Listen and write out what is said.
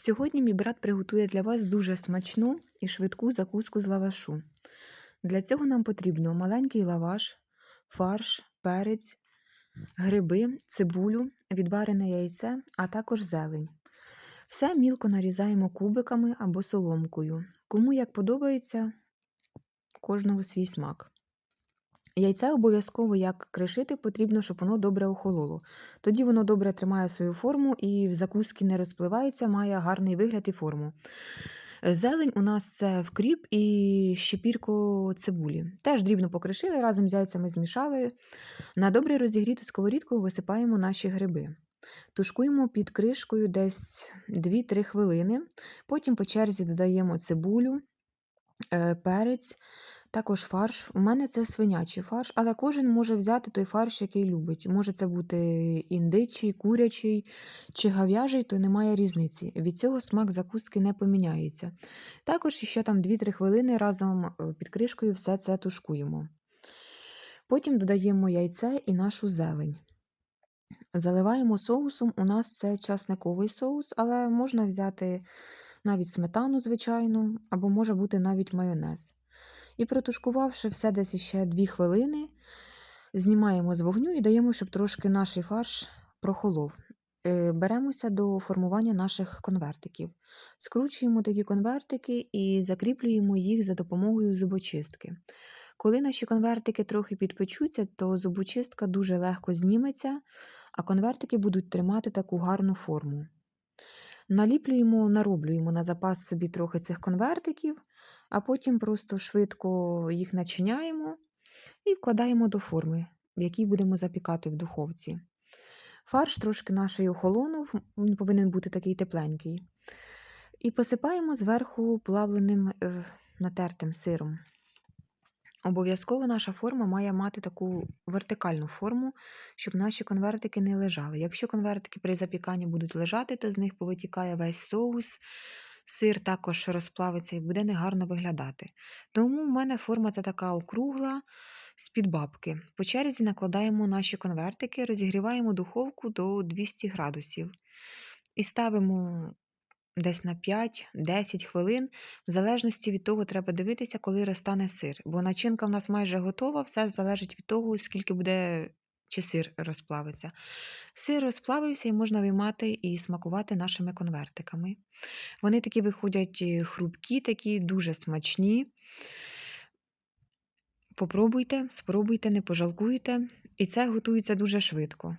Сьогодні мій брат приготує для вас дуже смачну і швидку закуску з лавашу. Для цього нам потрібно маленький лаваш, фарш, перець, гриби, цибулю, відварене яйце, а також зелень. Все мілко нарізаємо кубиками або соломкою. Кому як подобається, кожного свій смак. Яйце обов'язково як кришити потрібно, щоб воно добре охололо. Тоді воно добре тримає свою форму і в закуски не розпливається, має гарний вигляд і форму. Е, Зелень у нас це вкріп і щепірко цибулі. Теж дрібно покришили, разом з яйцями змішали. На добре розігріту сковорідку висипаємо наші гриби. Тушкуємо під кришкою десь 2-3 хвилини. Потім по черзі додаємо цибулю, перець, також фарш. У мене це свинячий фарш, але кожен може взяти той фарш, який любить. Може це бути індичий, курячий чи гав'яжий, то немає різниці. Від цього смак закуски не поміняється. Також ще там 2-3 хвилини разом е, під кришкою все це тушкуємо. Потім додаємо яйце і нашу зелень. Заливаємо соусом. У нас це часниковий соус, але можна взяти навіть сметану, звичайну, або може бути навіть майонез. І протушкувавши все десь ще 2 хвилини, знімаємо з вогню і даємо, щоб трошки наш фарш прохолов. Е, Беремося до формування наших конвертиків. Скручуємо такі конвертики і закріплюємо їх за допомогою зубочистки. Коли наші конвертики трохи підпечуться, то зубочистка дуже легко зніметься, а конвертики будуть тримати таку гарну форму. Наліплюємо, нароблюємо на запас собі трохи цих конвертиків, а потім просто швидко їх начиняємо і вкладаємо до форми, в якій будемо запікати в духовці. Фарш трошки нашої охолонув, він повинен бути такий тепленький. І посипаємо зверху плавленим е, натертим сиром. Обов'язково наша форма має мати таку вертикальну форму, щоб наші конвертики не лежали. Якщо конвертики при запіканні будуть лежати, то з них повитікає весь соус, сир також розплавиться і буде негарно виглядати. Тому в мене форма це така округла з-під бабки. По черзі накладаємо наші конвертики, розігріваємо духовку до 200 градусів і ставимо десь на 5-10 хвилин. В залежності від того, треба дивитися, коли розтане сир. Бо начинка в нас майже готова, все залежить від того, скільки буде чи сир розплавиться. Сир розплавився і можна виймати і смакувати нашими конвертиками. Вони такі виходять е, хрупкі, такі дуже смачні. Попробуйте, спробуйте, не пожалкуйте. І це готується дуже швидко.